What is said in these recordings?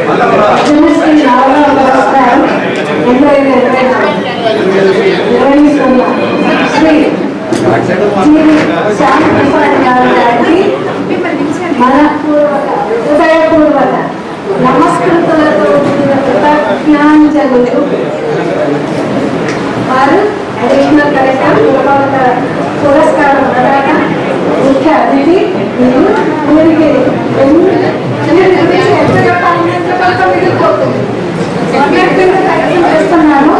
జనశ్రీ నాలుగవ పురస్కారం రెండు వేల ఇరవై నాలుగు శ్రీ శ్యామ్ ప్రసాద్ గారు గారికి మన హృదయపూర్వక నమస్కృతులతో కూడిన వారు అడిషనల్ కలెక్టర్ పురపాలక పురస్కారం ప్రదాత ముఖ్య అతిథి మీరు ఊరికి ఎంత మిగిలిపోతుంది ప్రయత్నం చేస్తున్నాను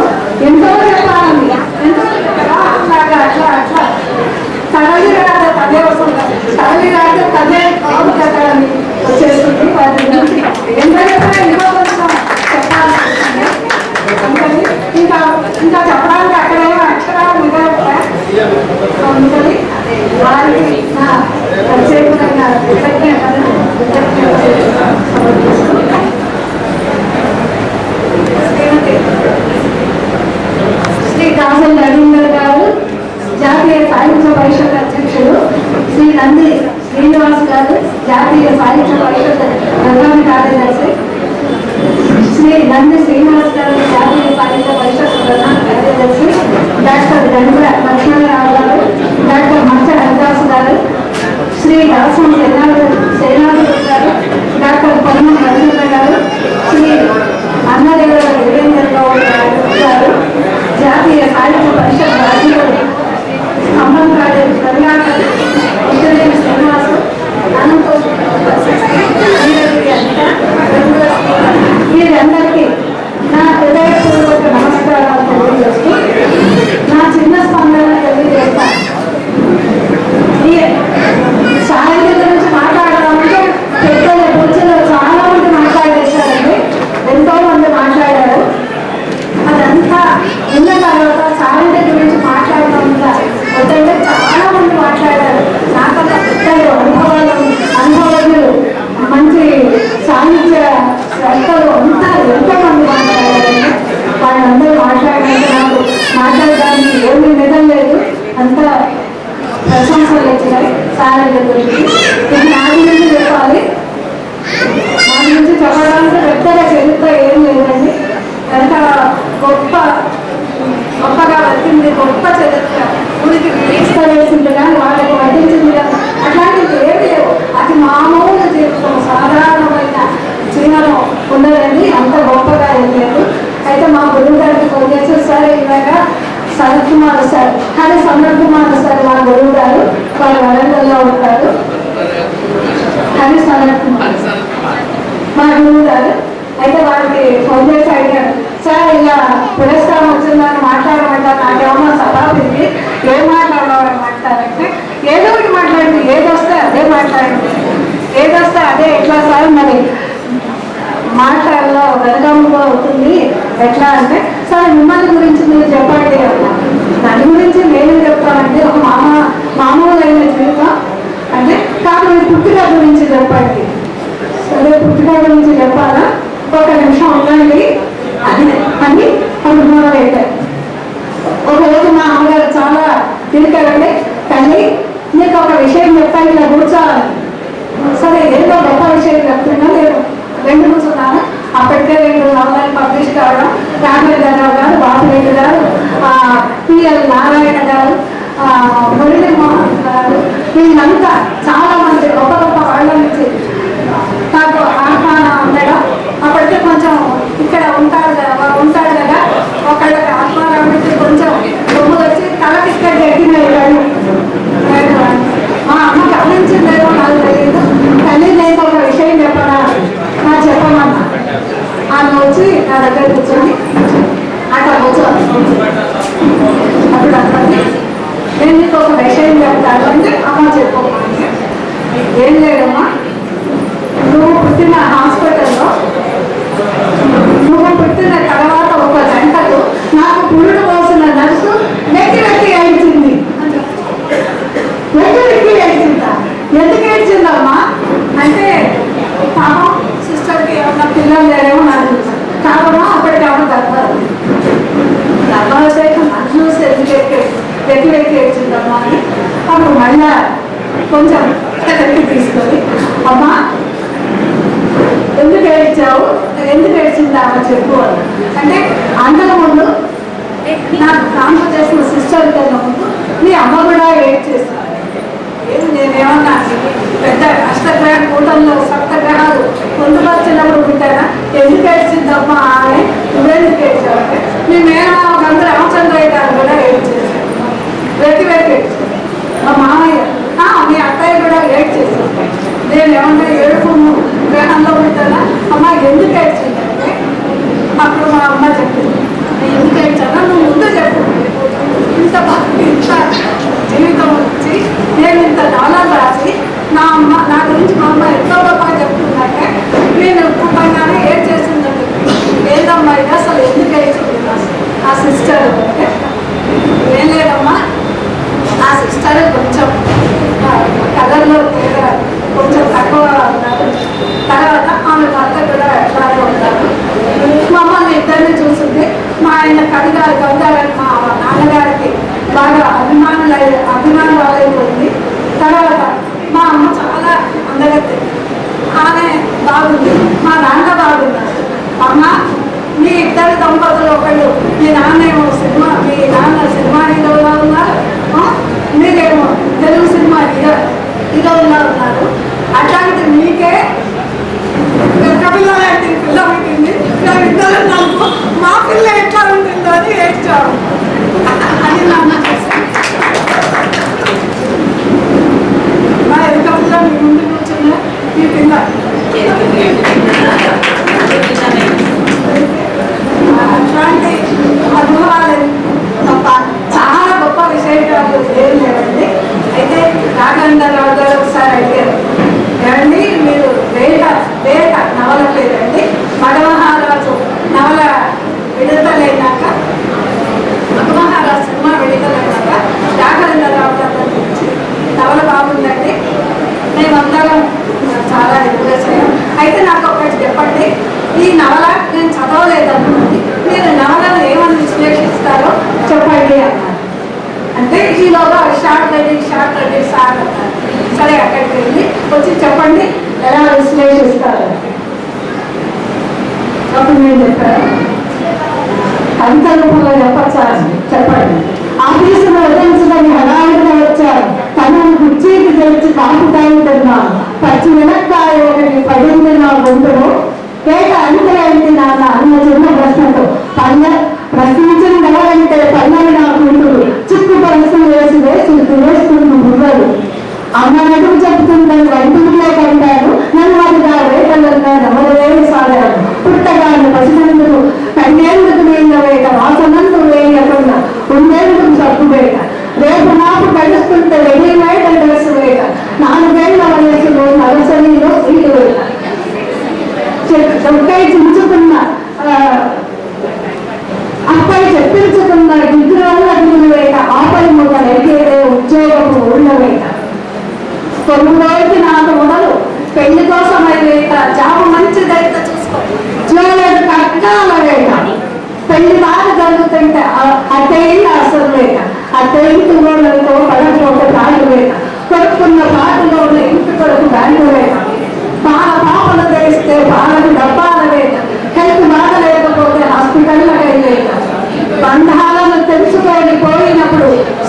ఎంతో చెప్పాలని ఎంతో చెప్పాలా? అట్లా అట్లా అట్లా తరలి రాదు పదే వస్తుంది తరలి రాదు పదే బాబు కట్టాలని వచ్చేస్తుంది వాటి గురించి ఎంత చెప్పినా ఎంతో కొంచెం చెప్పాలి అందుకని ఇంకా ఇంకా చెప్పడానికి అక్కడేమో అక్షరాలు మిగతా అందుకని వారికి నా ప్రత్యేకమైన కృతజ్ఞతలు కృతజ్ఞతలు సమర్పిస్తున్నాను. శ్రీమతి శ్రీ కాజల్ రవీందర్ గారు జాతీయ సాహిత్య పరిషత్ అధ్యక్షుడు శ్రీ నంది శ్రీనివాస్ గారు జాతీయ సాహిత్య పరిషత్ ప్రధాన కార్యదర్శి. శ్రీ నంది శ్రీనివాస్ గారు జాతీయ సాహిత్య పరిషత్ ప్రధాన కార్యదర్శి. డాక్టర్ గండ్ర లక్ష్మణరావు గారు డాక్టర్ మచ్చ హరిదాస్ గారు శ్రీ దాసం సేనాడు సేనాడు గారు డాక్టర్ పొన్నం రవీంద్ర గారు శ్రీ అన్నదేవుల వీరేంద్ర గౌడ్ గారు జాతీయ సాహిత్య పరిషత్ బాధ్యులు స్తంభం కాదు కరుణాకర్ ఇంజనీర్ శ్రీనివాసు అనంతో వీరందరికీ నా హృదయపూర్వక నమస్కారాలు తెలియజేస్తూ నా చిన్న స్పందన తెలియజేస్తాను ఈ సాహిత్యం గురించి మాట్లాడాలంటే పెద్దల కూర్చొని చాలా మంది మాట్లాడేశారండి ఎంతో మంది మాట్లాడారు అదంతా విన్న తర్వాత సాహిత్యం గురించి మాట్లాడడం వద్దంటే చాలా మంది మాట్లాడారు నాకన్నా పెద్దలు అనుభవాలు అనుభవాలు మంచి సాహిత్య శ్రద్ధలు అంతా ఎంతో మంది మాట్లాడారు వాళ్ళందరూ మాట్లాడడానికి నాకు మాట్లాడడానికి ఏమీ నిజం లేదు. అంత ప్రశంసలు వచ్చినాయి సాహిత్య గురించి ఇది నా గురించి చెప్పాలి నా గురించి చెప్పడానికి పెద్దగా చరిత్ర ఏం లేదండి కనుక గొప్ప గొప్పగా వచ్చింది గొప్ప చరిత్ర ఊరికి వేస్తుంది కానీ వాళ్ళకి వడ్డించింది కానీ అట్లాంటివి ఏమి లేవు అది మామూలు జీవితం సాధారణమైన జీవనం ఉన్నదండి అంత గొప్పగా ఏం లేదు అయితే మా గురువు గారికి ఫోన్ చేసి సరే ఇలాగ శరత్ కుమార్ సార్ అదే సమర్ కుమార్ సార్ మా గురువు గారు వాళ్ళు వరంగల్లో ఉంటారు. హరి సనత్ కుమార్. మా గురువు గారు అయితే వారికి ఫోన్ చేసి అడిగారు సార్ ఇలా పురస్కారం వచ్చిందని మాట్లాడమంటారు. నాకేమో సభాపింది ఏం మాట్లాడమని మాట్లాడారంటే ఏదో ఒకటి మాట్లాడింది ఏదొస్తే అదే మాట్లాడింది ఏదొస్తే అదే ఎట్లా సార్ మరి? మాట్లాడలో వెనకంలో అవుతుంది. ఎట్లా అంటే సార్ మిమ్మల్ని గురించి మీరు చెప్పండి దాని గురించి నేను చెప్తానంటే ఒక మామ మామూలైన జీవితం. అంటే కాదు మీరు పుట్టిన గురించి చెప్పండి. సరే పుట్టిన గురించి చెప్పాలా? ఒక నిమిషం ఉండండి. అని అని అప్పుడు ఒకరోజు ఒక రోజు మా అమ్మగారు చాలా తిరిగారండి. కానీ నీకు ఒక విషయం చెప్తాను ఇలా కూర్చోవాలి. సరే ఏదో గొప్ప విషయం చెప్తున్నా నేను రెండు కూర్చున్నాను. అప్పటికే రెండు నవలలు పబ్లిష్ కావడం రామరెడ్డిరావు గారు బాబురెడ్డి గారు పిఎల్ నారాయణ గారు ఆ, మురళీ మోహన్ గారు వీళ్ళంతా కలెక్ట్ తీసుకొని అమ్మ ఎందుకు ఏడ్చావు? ఎందుకు ఏడ్చిందా అమ్మ చెప్పు అంటే అందరి ముందు నాకు కాన్ఫర్ చేసిన సిస్టర్ కన్నా ముందు మీ అమ్మ కూడా ఏడ్ చేస్తాను నేనేమన్నా పెద్ద అష్టగ్రహ కూటంలో సప్తగ్రహాలు పొందుపరిచినప్పుడు ఉంటారా ఎందుకు ఏడ్చిందమ్మా? అని Đá đính. చెప్పండి ఎలా విశ్లేషిస్తారు అప్పుడు నేను చెప్పాను. అంత రూపంలో చెప్పచ్చా? చెప్పండి. ఆఫీసులో వదిలించడానికి హడావిడిగా వచ్చారు. తను కుర్చీకి తెలిసి కాపు తాగుతున్నా పచ్చి మినక్కాయ ఒకటి పడింది నా గుండెలో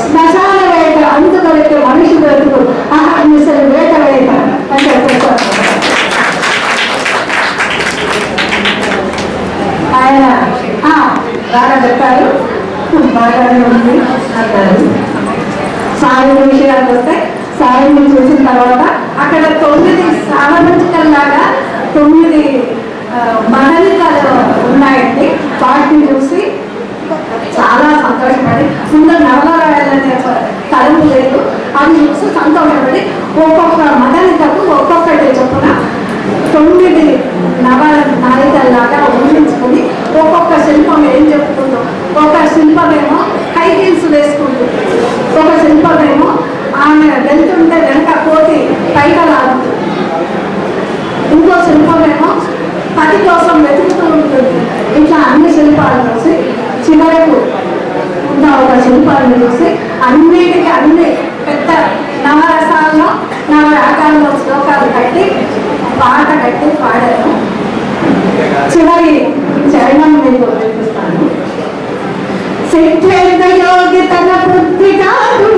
శ్మశాన వేట అంత వరకు మనిషి వరకు అహర్నిశలు వేట వేట అని చెప్పేశారు ఆయన బాగా చెప్పారు. బాగానే ఉంది. అన్నారు సాయం విషయానికి వస్తే సాయం చూసిన తర్వాత అక్కడ తొమ్మిది సావనంతకల్లాగా తొమ్మిది మహలికలు ఉన్నాయండి. వాటిని చూసి చాలా సంతోషపడి ముందు నవల రాయాలనే తలంపు లేదు. అది చూసి సంతోషపడి ఒక్కొక్క మదనికకు ఒక్కొక్కటి చొప్పున తొమ్మిది నవల లాగా ఊహించుకుని ఒక్కొక్క శిల్పం ఏం చెప్పుకుందో ఒక శిల్పమేమో హై హీల్స్ వేసుకుంటుంది ఒక శిల్పమేమో ఆమె వెళ్తుంటే వెనక కోతి పైగా ఇంకో శిల్పమేమో పది కోసం వెతుకుతూ ఉంటుంది. ఇట్లా అన్ని శిల్పాలు చూసి చివరకు ఉన్న ఒక శిల్పాలను చూసి అన్నిటికీ అన్ని పెద్ద నవరసాల్లో నవ రాగాల్లో శ్లోకాలు కట్టి పాట కట్టి పాడారు చివరి చరణం నేను వినిపిస్తాను సిద్ధేత యోగి తన బుద్ధి కాదు